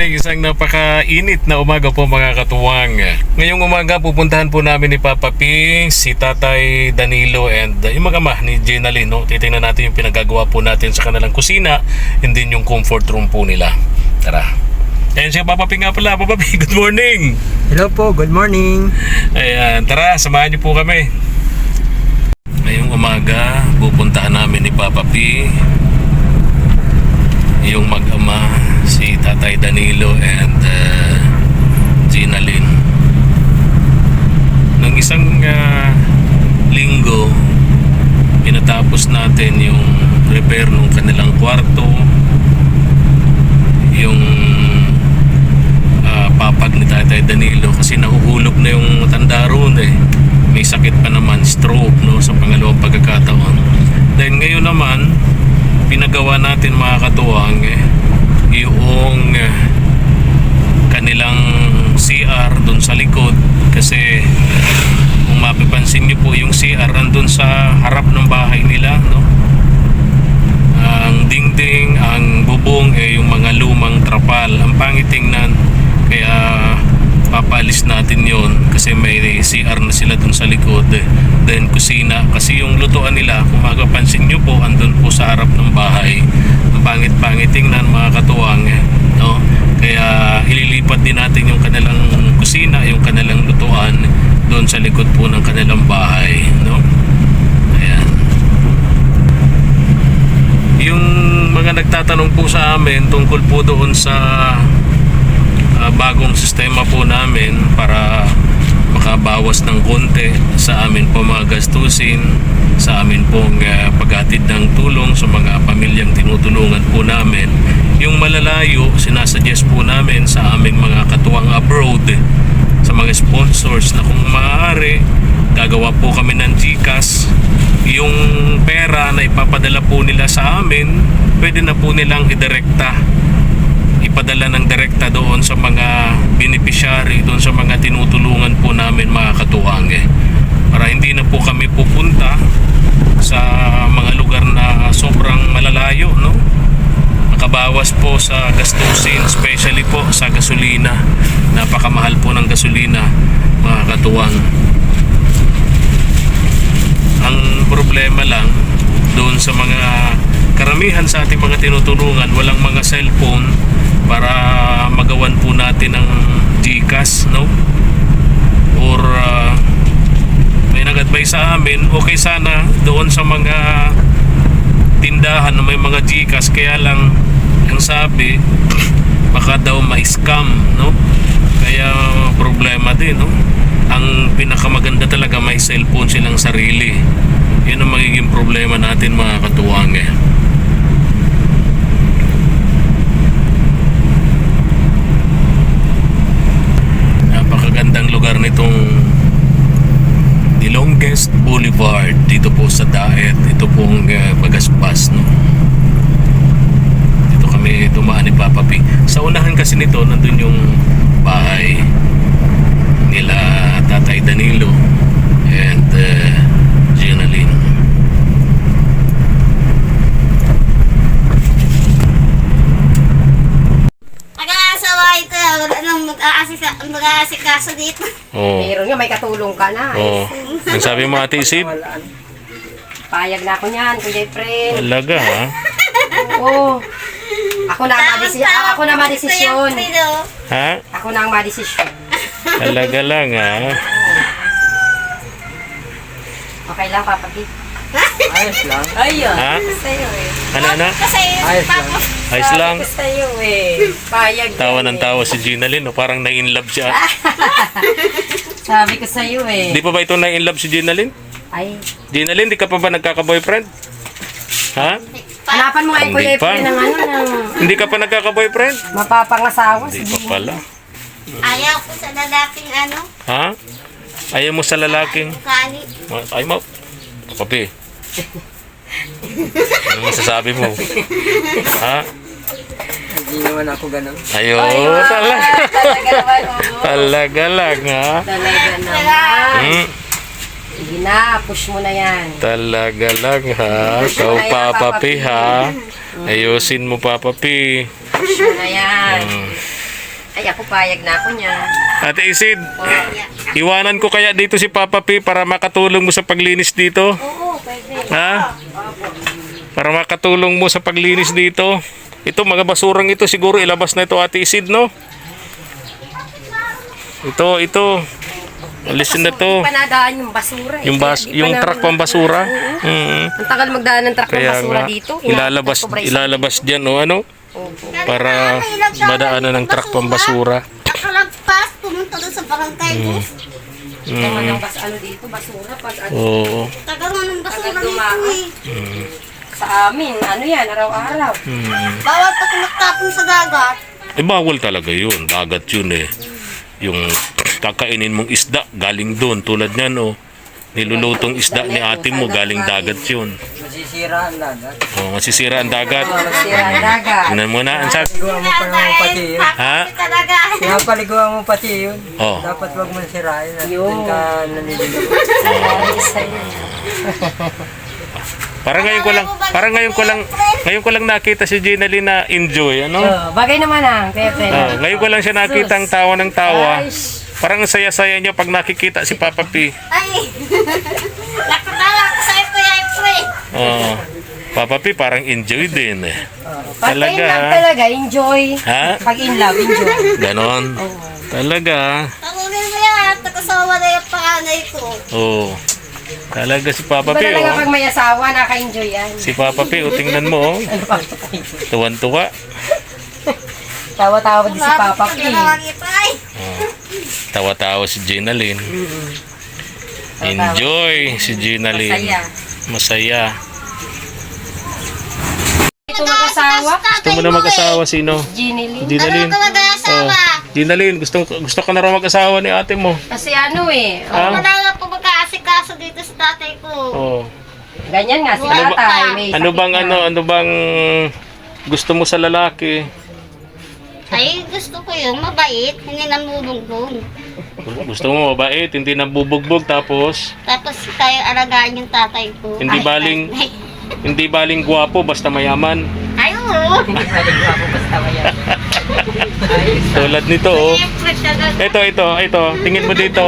morning, isang napakainit na umaga po mga katuwang. Ngayong umaga pupuntahan po namin ni Papa P, si Tatay Danilo and yung mag-ama ni Gina Lynn. No? Titingnan natin yung pinagagawa po natin sa kanilang kusina and din yung comfort room po nila. Tara. Ayan siya Papa P nga pala. Papa P, good morning! Hello po, good morning. Ayan, tara, samahan niyo po kami. Ngayong umaga, pupuntahan namin ni Papa P yung mag-ama, si Tatay Danilo and uh, Gina Lynn. Nung isang uh, linggo, pinatapos natin yung repair ng kanilang kwarto, yung ah, papag ni Tatay Danilo kasi nahuhulog na yung tanda roon eh. May sakit pa naman, stroke no, sa pangalawang pagkakataon. Then ngayon naman, pinagawa natin mga katuwang eh, yung eh, kanilang CR doon sa likod kasi kung mapapansin niyo po yung CR andun sa harap ng bahay nila no ang dingding, ang bubong eh yung mga lumang trapal. Ang pangit tingnan. Kaya papalis natin yon kasi may CR na sila dun sa likod. Then kusina. Kasi yung lutuan nila, kung mapapansin nyo po, andun po sa harap ng bahay. Ang pangit-pangit tingnan mga katuwang. eh, No? Kaya ililipat din natin yung kanilang kusina, yung kanilang lutuan doon sa likod po ng kanilang bahay. No? Ayan. Yung mga nagtatanong po sa amin tungkol po doon sa bagong sistema po namin para makabawas ng konti sa amin po mga gastusin, sa amin pong uh, paghatid ng tulong sa mga pamilyang tinutulungan po namin. Yung malalayo, sinasuggest po namin sa aming mga katuwang abroad, sa mga sponsors na kung maaari, gagawa po kami ng GCash yung pera na ipapadala po nila sa amin, pwede na po nilang idirekta. Ipadala ng direkta doon sa mga beneficiary, doon sa mga tinutulungan po namin mga katuwang eh. Para hindi na po kami pupunta sa mga lugar na sobrang malalayo, no? Makabawas po sa gastusin, especially po sa gasolina. Napakamahal po ng gasolina, mga katuwang. Ang problema lang doon sa mga karamihan sa ating mga tinutulungan, walang mga cellphone para magawan po natin ng GCash, no? Or uh, may nag-advise sa amin, okay sana doon sa mga tindahan na may mga GCash, kaya lang ang sabi, baka daw ma-scam, no? Kaya problema din, no? Ang pinakamaganda talaga may cellphone silang sarili. Yun ang magiging problema natin mga katuwang eh. Longest Boulevard dito po sa Daet. Ito pong uh, Bagaspas, no? Dito kami dumaan ni Papa P. Sa unahan kasi nito, nandun yung bahay nila Tatay Danilo and uh, Gina Lynn. Nag-aasawa ito. Wala nang mag-aasika, mag-aasikaso dito. Oo. Meron nga, may katulong ka na. Oo. Ang sabi mo ate Isib? Payag na ako niyan, Kuya Efren. Talaga ha? Oo. Ako na ang madesisyon. Ako na madesisyon. Pero, Ha? Ako na ang madesisyon. Talaga lang ha? Okay lang, Papa. Ayos lang. Ayun. Ha? Sa'yo eh. Ano na? kasi Ayos lang. tapos, Ayos lang. Sabi ko sa'yo eh. Payag Tawa ng eh. tawa si Gina Lynn. no? Parang na-inlove siya. Sabi ko sa'yo eh. Di pa ba ito na-inlove si Gina Lynn? Ay. Gina Lynn, di ka pa ba nagkaka-boyfriend? Ha? Hanapan mo nga yung Kuya Hindi pa. Ng ano, ng Hindi ka pa nagkaka-boyfriend? mapapangasawa. Hindi pa pala. ayaw ko sa lalaking ano, Ha? Ayaw mo sa lalaking... kani. Ay mo. Papi. Ano masasabi mo? Ha? Hindi naman ako ganun. Ayo, talaga. Talaga naman, oo. Talaga lang, ha? Talaga naman. Hmm, Sige na, push mo na yan. talaga lang, ha? Ikaw, Papa P, ha? Ayusin mo, Papa P. Push mo na yan. Hmm. Ay, ako payag na ako niya. Ate Isid, iwanan ko kaya dito si Papa P para makatulong mo sa paglinis dito? Oo, pwede. Ha? Para makatulong mo sa paglinis dito. Ito, mga basurang ito, siguro ilabas na ito, Ate Isid, no? Ito, ito. Alisin na to. Panadaan yung basura. eh. Yung, bas, Kaya yung truck pang basura. Mm. Ang tagal magdaan ng truck ng Kaya basura nga, dito. ilalabas, ilalabas dyan, o ano? Opo. Para madaanan ng truck pang basura. Nakalagpas, pumunta doon sa barangay Mm. bus. Tagal ng bas, ano dito, basura. Pag ano, Oo. Tagal ng basura Tagal nito dumaan. Sa amin, ano yan, araw-araw. Mm. Bawal pa kumatapon sa dagat. Eh, bawal talaga yun. Dagat yun eh. Yung kakainin mong isda, galing doon. Tulad niyan, oh. Nilulutong isda ni ate mo, galing dagat yun. Masisira ang dagat. Oh, masisira ang dagat. Sira ang dagat. Tingnan mo na, ang sabi. Paliguan mo pa naman pati yun. Ha? Talaga. Kaya paliguan mo pati yun. Oh. Dapat wag mo sirain Yun. doon ka naliligo. Isa yun. Parang ngayon ko lang, parang ngayon ko lang, ngayon ko lang nakita si Ginaline na enjoy, ano? Oh, bagay naman ang Pepe. Oh, ngayon ko lang siya nakita ang tawa ng tawa. Parang ang saya-saya niya pag nakikita si Papa P. Ay. Nakatawa ko sa Kuya Efren. Oh. Papa P parang enjoy din eh. pag in Talaga, love ha? talaga, enjoy. Ha? Pag in love, enjoy. Ganon. Talaga. Tanungin mo yan. Nakasawa na yung panganay ko. Oh. Talaga si Papa Iba P, talaga oh. pag may asawa, naka-enjoy yan. Si Papa P, oh, tingnan mo, oh. Tuwan-tuwa. Tawa-tawa din si Papa P. Oh. Tawa-tawa si Gina Lynn. Enjoy si Gina Lynn. Masaya. Masaya. Ito mag-asawa, Gusto mo na mag-asawa sino? Ginny Lynn. Gina Lynn. mag-asawa? Gina Lynn, gusto, gusto ka na raw mag-asawa ni ate mo. Kasi ano eh, Ah? Wala nga po mag-aasikaso dito sa tatay ko. Oh. Ganyan nga si Ano ba- tatay. May Ano sakit bang na. ano, ano bang gusto mo sa lalaki? Ay, gusto ko yung mabait, hindi namubungbong. Gusto mo mabait, hindi nabubugbog tapos Tapos tayo alagaan yung tatay ko. hindi Ay, baling ay, hindi baling gwapo basta mayaman. Ay, oo. Hindi rin ako basta mayan. Tulad nito oh. Siyempre, talaga. Ito, ito, ito. Tingin mo dito.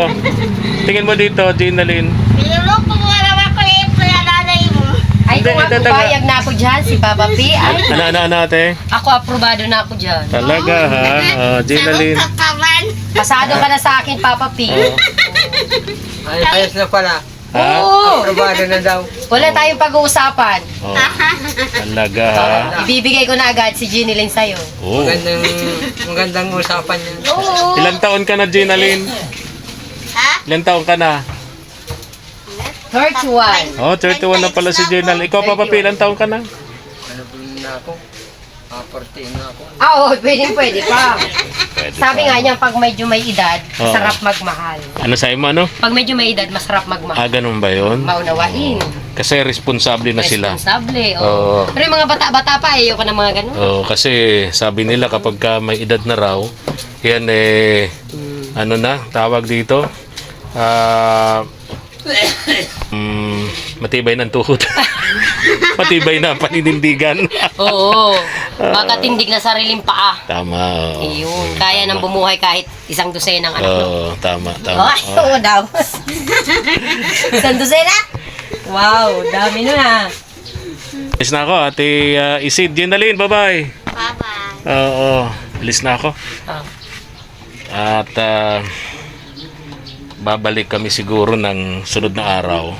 Tingin mo dito, Gina Lynn. Niloloko Ay, kung ako payag na ako dyan, si Papa P. Ay, Ano, ano, ano, ate? ako aprobado na ako dyan. Talaga, ha? Oh, Gina Lynn. Sa kaman. Pasado ka na sa akin, Papa P. Oh. Ay, ayos na pala. Ha? Oo. Aprobado na daw. Wala tayong pag-uusapan. Oh. Talaga, ha? Ibibigay ko na agad si Ginny Lynn sa'yo. Oh. Magandang, magandang usapan yan. Oo. Ilang taon ka na, Gina Lynn? Ha? Ilang taon ka na? 31. Oh, 31 na pala si Lynn. Ikaw, Papa P, ilang taon ka na? Ano po na ako? Ah, 14 na ako. Ah, oo, pwede, pwede pa. Pwede Sabi pa. nga niya, pag medyo may edad, Oo. masarap magmahal. Ano sa'yo mo, ano? Pag medyo may edad, masarap magmahal. Ah, ganun ba yun? Maunawain. Kasi responsable na sila. Responsable, Oo. oo. Pero yung mga bata-bata pa, ayoko ng mga ganun. Oh, kasi sabi nila kapag ka may edad na raw, yan eh, ano na, tawag dito, ah, mm, matibay ng tuhod. matibay na ang paninindigan. Oo. Makatindig na sariling paa. tama. oo. Ayun. Kaya nang bumuhay kahit isang dosenang anak. Oo, tama, tama. Ay, oo daw. isang dosena? Wow, dami na na. Alis na ako, ate uh, Isid. Ginaline, bye-bye. Bye-bye. Oo, alis na ako. Ah. At ah, babalik kami siguro ng sunod na araw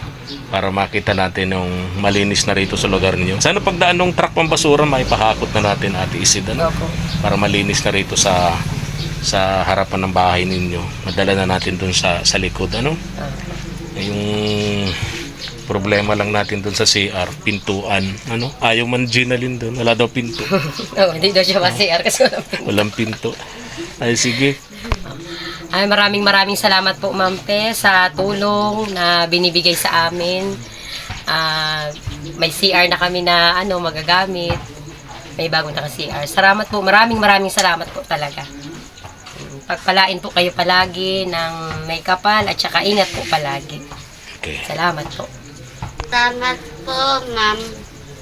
para makita natin yung malinis na rito sa lugar niyo. Sana pagdaan ng truck pang basura, maipahakot na natin Ate Isid ano? para malinis na rito sa sa harapan ng bahay ninyo. Madala na natin dun sa sa likod ano. Yung problema lang natin dun sa CR, pintuan, ano? Ayaw man Ginalyn dun, wala daw pinto. Oo, hindi daw siya ma-CR kasi walang pin- Walang pinto. Ay sige. Ay, maraming maraming salamat po, Ma'am Pe, sa tulong na binibigay sa amin. Ah, may CR na kami na ano magagamit. May bagong naka-CR. Salamat po, maraming maraming salamat po talaga. Pagpalain po kayo palagi ng may kapal at saka ingat po palagi. Okay. Salamat po. Salamat po, ma'am.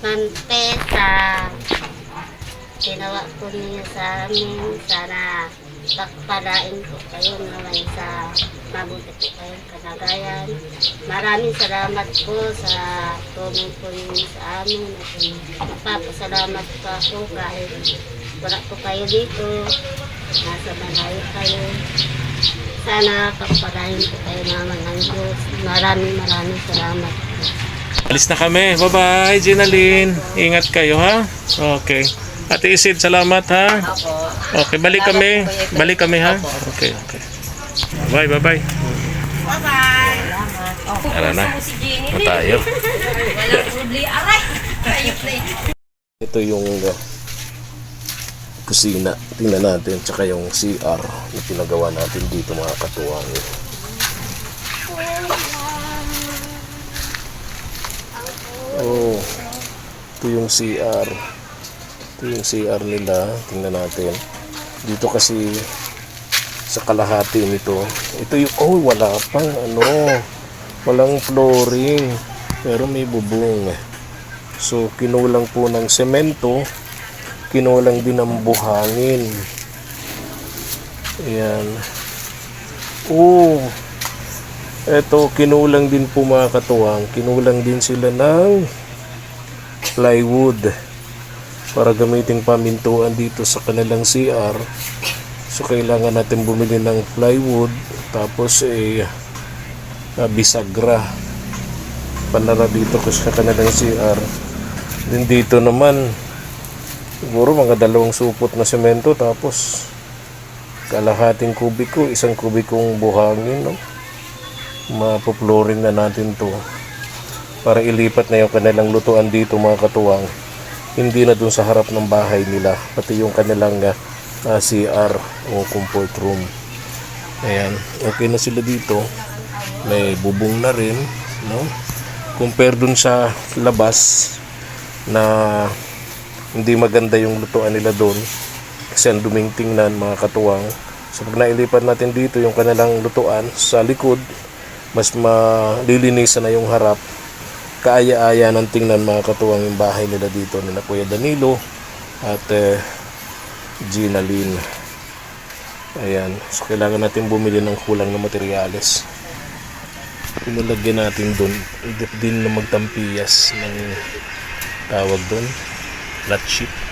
Ma'am Pe, sa ginawa po niyo sa amin. Sana Takpalain po kayo naman sa mabuti po kayong kalagayan. Maraming salamat po sa tulong po ninyo sa amin. At magpapasalamat pa po kahit wala po kayo dito. Nasa malayo kayo. Sana pagpalain po kayo naman ng Diyos. Maraming maraming salamat po. Alis na kami. Bye-bye, Ginaline. Ingat kayo, ha? Okay. Ate Isid, salamat, ha? Opo. Okay, balik kami. Balik kami, ha? Okay, okay. Bye, bye-bye. Bye-bye! Tara na. Na tayo. Ito yung uh, kusina. Tingnan natin. Tsaka yung CR na pinagawa natin dito mga katuwang. Oh, ito yung CR. Ito yung CR nila. Tingnan natin. Dito kasi sa kalahati nito. Ito yung, oh, wala pang ano. Walang flooring. Pero may bubong. So, kinulang po ng semento, kinulang din ng buhangin. Ayan. Oh, eto, kinulang din po mga katuwang, kinulang din sila ng plywood para gamitin pamintuan dito sa kanilang CR. So, kailangan natin bumili ng plywood, tapos eh, ah, bisagra panara dito kasi sa kanilang CR. Din dito naman, siguro mga dalawang supot na semento tapos kalahating kubiko, isang kubikong buhangin, no? Mapoploring na natin to para ilipat na yung kanilang lutuan dito mga katuwang hindi na dun sa harap ng bahay nila pati yung kanilang ah, CR o comfort room. Ayan. Okay na sila dito. May bubong na rin no? Compare dun sa labas na hindi maganda yung lutuan nila doon kasi ang duming tingnan mga katuwang. So pag nailipat natin dito yung kanilang lutuan sa likod mas malilinisan na yung harap kaaya-aya ng tingnan mga katuwang yung bahay nila dito nila Kuya Danilo at eh, Gina Lynn. Ayan. So kailangan natin bumili ng kulang na materyales. Pinalagyan natin doon din na magtampiyas ng tawag doon flat sheet